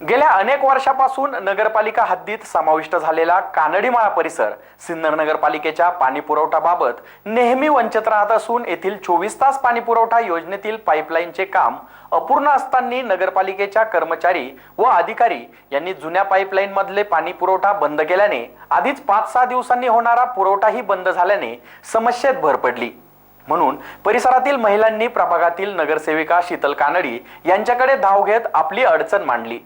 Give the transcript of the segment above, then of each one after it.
गेल्या अनेक वर्षापासून नगरपालिका हद्दीत समाविष्ट झालेला कानडीमाळा परिसर सिन्नर नगरपालिकेच्या पाणीपुरवठ्याबाबत नेहमी वंचित राहत असून येथील चोवीस तास पाणी पुरवठा योजनेतील पाईपलाईनचे काम अपूर्ण असताना नगरपालिकेच्या कर्मचारी व अधिकारी यांनी जुन्या पाईपलाईन मधले पाणी पुरवठा बंद केल्याने आधीच पाच सहा दिवसांनी होणारा पुरवठाही बंद झाल्याने समस्येत भर पडली. म्हणून परिसरातील महिलांनी प्रभागातील नगरसेविका शीतल कानडी यांच्याकडे धाव घेत आपली अडचण मांडली.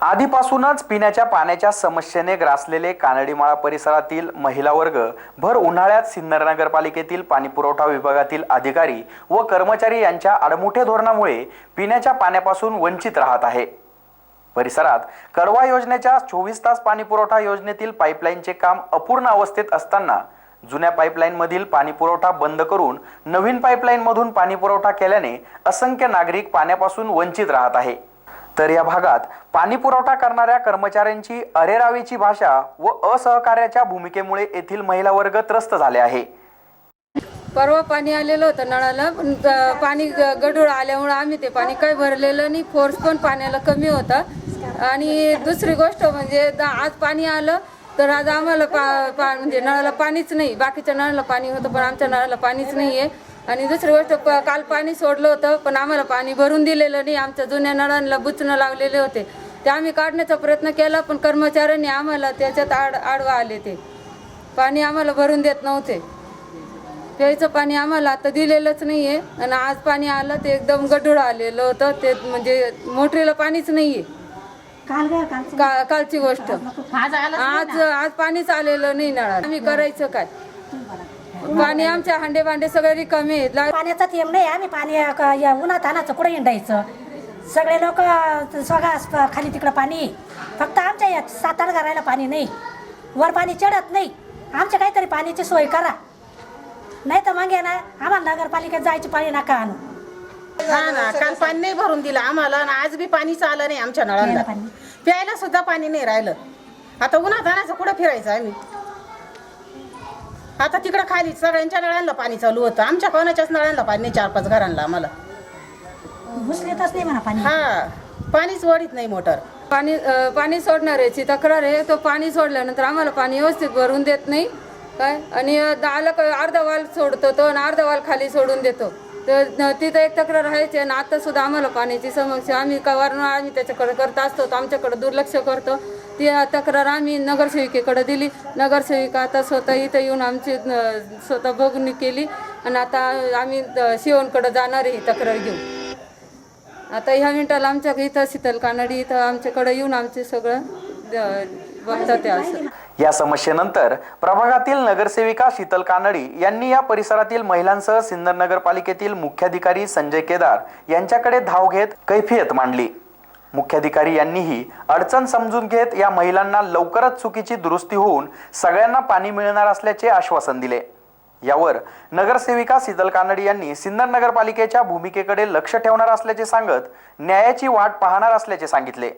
आधीपासूनच पिण्याच्या पाण्याच्या समस्येने ग्रासलेले कानडीमाळा परिसरातील महिला वर्ग भर उन्हाळ्यात सिन्नर नगरपालिकेतील पाणीपुरवठा विभागातील अधिकारी व कर्मचारी यांच्या आडमुठे धोरणामुळे पिण्याच्या पाण्यापासून वंचित राहत आहे. परिसरात कडवा योजनेच्या चोवीस तास पाणीपुरवठा योजनेतील पाईपलाईनचे काम अपूर्ण अवस्थेत असताना जुन्या पाईपलाईनमधील पाणीपुरवठा बंद करून नवीन पाईपलाईनमधून पाणीपुरवठा केल्याने असंख्य नागरिक पाण्यापासून वंचित राहत आहे. तर या भागात पाणीपुरवठा करणाऱ्या कर्मचाऱ्यांची अरेरावीची भाषा व असहकार्याच्या भूमिकेमुळे येथील महिला वर्ग त्रस्त झाले आहे. परवा पाणी आलेलं होतं नळाला पण पाणी ग- गढूळ आल्यामुळं आम्ही ते पाणी काही भरलेलं नाही. फोर्स पण पाण्याला कमी होता. आणि दुसरी गोष्ट म्हणजे आज पाणी आलं तर आज आम्हाला पा पा म्हणजे नळाला पाणीच नाही. बाकीच्या नळाला पाणी होतं पण आमच्या नळाला पाणीच नाही आहे आणि दुसरी गोष्ट प- काल पाणी सोडलं होतं पण आम्हाला पाणी भरून दिलेलं नाही. आमच्या जुन्या नळांना बुचणं लावलेले होते. ते आम्ही काढण्याचा प्रयत्न केला पण कर्मचाऱ्यांनी आम्हाला त्याच्यात आड आडवा आले ते. पाणी आम्हाला भरून देत नव्हते. प्यायचं पाणी आम्हाला आता दिलेलंच नाहीये. आणि आज पाणी आलं ते एकदम गढूळ आलेलं होतं. ते म्हणजे मोटरीला पाणीच नाहीये. काल ग काल का कालची गोष्ट. आज आज पाणीच आलेलं नाही नळात. आम्ही करायचं काय? पाणी आमच्या हांडे भांडे सगळे रिकामे आहेत. ला- पाण्याचा थेंब नाही आम्ही पाणी क- या उन्हात आणायचं कुठं हिंडायचं? सगळे लोक सगळं खाली तिकडं पाणी. फक्त आमच्या या सात आठ घराला पाणी नाही. वर पाणी चढत नाही. आमच्या काहीतरी पाण्याची सोय करा. नाही तर मग आहे ना आम्हाला नगरपालिकेत जायची पाणी नका आणू. हा ना काल पाणी नाही भरून दिलं आम्हाला आणि आज बी पाणीच आलं नाही आमच्या नळाला. प्यायला पाणी. प्यायला सुद्धा पाणी नाही राहिलं. आता उन्हात आणायचं कुठं फिरायचं आम्ही? आता तिकडं खाली सगळ्यांच्या नळांना पाणी चालू होतं. आमच्या कोणाच्याच नळांना पाणी नाही चार पाच घरांना आम्हाला. घुसलेतच नाही म्हणा पाणी. हा पाणीच वडीत नाही मोटर. पाणी अं, पाणी सोडणाऱ्याची तक्रार आहे तो पाणी सोडल्यानंतर आम्हाला पाणी व्यवस्थित भरून देत नाही. काय? आणि अं, आलं का अर्धा वाल सोडतो तो आणि अर्धा वाल खाली सोडून देतो. तर न- तिथं एक तक्रार आहेच आणि आता सुद्धा आम्हाला पाण्याची समस्या आम्ही का वारंवार आम्ही त्याच्याकडे करत असतो तर आमच्याकडे दुर्लक्ष करतो. ती तक्रार आम्ही नगरसेविकेकडे दिली. नगरसेविका आता स्वतः इथं येऊन आमची स्वतः बघणी केली. आणि आता आम्ही अं, शिवणकडे जाणार आहे ही तक्रार घेऊन. आता ह्या मिनिटाला आमच्या इथं शीतल कानडी इथं आमच्याकडे येऊन आमचे सगळं बघतात असं. या समस्येनंतर प्रभागातील नगरसेविका शीतल कानडी यांनी या परिसरातील महिलांसह सिन्नर नगरपालिकेतील मुख्याधिकारी संजय केदार यांच्याकडे धाव घेत कैफियत मांडली. मुख्याधिकारी यांनीही अडचण समजून घेत या महिलांना लवकरच चुकीची दुरुस्ती होऊन सगळ्यांना पाणी मिळणार असल्याचे आश्वासन दिले. यावर नगरसेविका सीतल कानडी यांनी सिन्नर नगरपालिकेच्या भूमिकेकडे लक्ष ठेवणार असल्याचे सांगत न्यायाची वाट पाहणार असल्याचे सांगितले.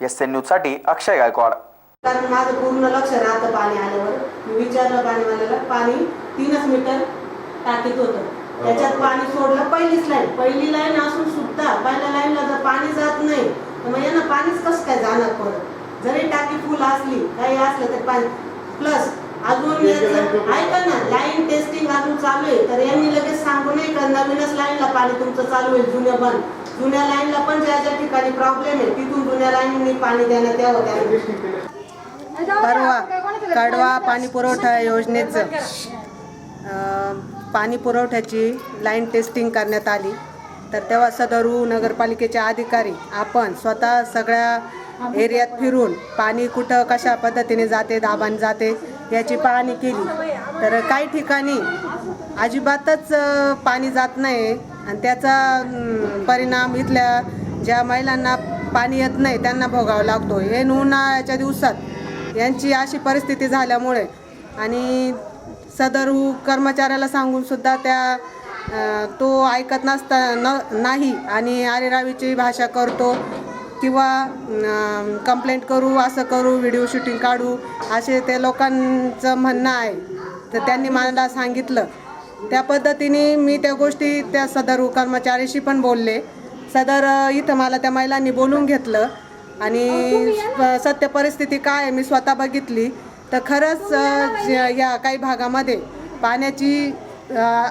एस एन न्यूजसाठी अक्षय गायकवाड. माझं पूर्ण लक्ष राहतं पाणी आल्यावर. मी विचारलं पाणीवाल्याला पाणी तीनच मीटर टाकीत होतं. त्याच्यात पाणी सोडलं पहिलीच लाईन पहिली लाईन असून सुद्धा पहिल्या लाईनला जर पाणी जात नाही तर मग यांना पाणीच कसं काय जाणार परत? जरी टाकी फुल असली काही असलं तर पाणी. प्लस अजून याचं ऐका ना लाईन टेस्टिंग अजून चालू आहे. तर यांनी लगेच सांगू नये का नवीनच लाईनला पाणी तुमचं चालू होईल जुन्या बंद. जुन्या लाईनला पण ज्या ज्या ठिकाणी प्रॉब्लेम आहे तिथून जुन्या लाईननी पाणी देण्यात यावं त्यांना परवा कडवा पाणी पुरवठा योजनेचं. पाणी पुरवठ्याची लाईन टेस्टिंग करण्यात आली. तर तेव्हा सदरू नगरपालिकेचे अधिकारी आपण स्वतः सगळ्या एरियात फिरून पाणी कुठं कशा पद्धतीने जाते दाबाने जाते याची पाहणी केली. तर काही ठिकाणी अजिबातच पाणी जात नाही आणि त्याचा परिणाम इथल्या ज्या महिलांना पाणी येत नाही त्यांना भोगावं लागतो हे उन्हाळ्याच्या दिवसात यांची अशी परिस्थिती झाल्यामुळे आणि सदर कर्मचाऱ्याला सांगून सुद्धा त्या तो ऐकत नसता न नाही आणि आरेरावीची भाषा करतो किंवा कंप्लेंट करू असं करू व्हिडिओ शूटिंग काढू असे ते लोकांचं म्हणणं आहे. तर त्यांनी मला सांगितलं. त्या पद्धतीने मी त्या गोष्टी त्या सदर कर्मचाऱ्याशी पण बोलले. सदर इथं मला त्या महिलांनी बोलून घेतलं. आणि सत्य परिस्थिती काय आहे मी स्वतः बघितली. तर खरंच या काही भागामध्ये पाण्याची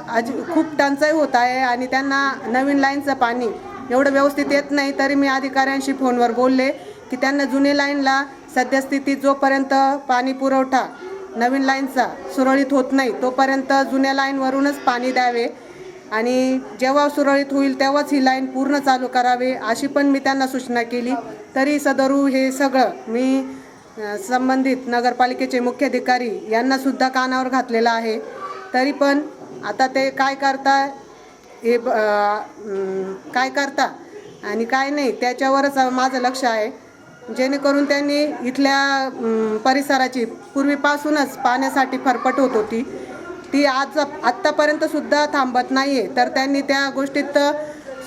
आज खूप टंचाई होत आहे आणि त्यांना नवीन लाईनचं पाणी एवढं व्यवस्थित येत नाही तरी मी अधिकाऱ्यांशी फोनवर बोलले की त्यांना जुने लाईनला सद्यस्थितीत जोपर्यंत पाणी पुरवठा नवीन लाईनचा सुरळीत होत नाही तोपर्यंत जुन्या लाईनवरूनच पाणी द्यावे आणि जेव्हा सुरळीत होईल तेव्हाच ही लाईन पूर्ण चालू करावे अशी पण मी त्यांना सूचना केली. तरी सदरू हे सगळं मी संबंधित नगरपालिकेचे मुख्याधिकारी यांना सुद्धा कानावर घातलेला आहे. तरी पण आता ते काय करता हे ब- काय करता आणि काय नाही त्याच्यावरच माझं लक्ष आहे. जेणेकरून त्यांनी इथल्या परिसराची पूर्वीपासूनच पाण्यासाठी फरफट होत होती. ती आज आत्तापर्यंत सुद्धा थांबत नाही आहे तर त्यांनी त्या गोष्टीत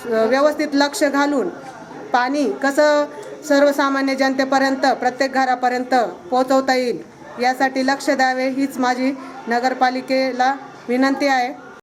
व्यवस्थित लक्ष घालून पाणी कसं सर्वसामान्य जनतेपर्यंत प्रत्येक घरापर्यंत पोहोचवता येईल. यासाठी लक्ष द्यावे हीच माझी नगरपालिकेला विनंती आहे.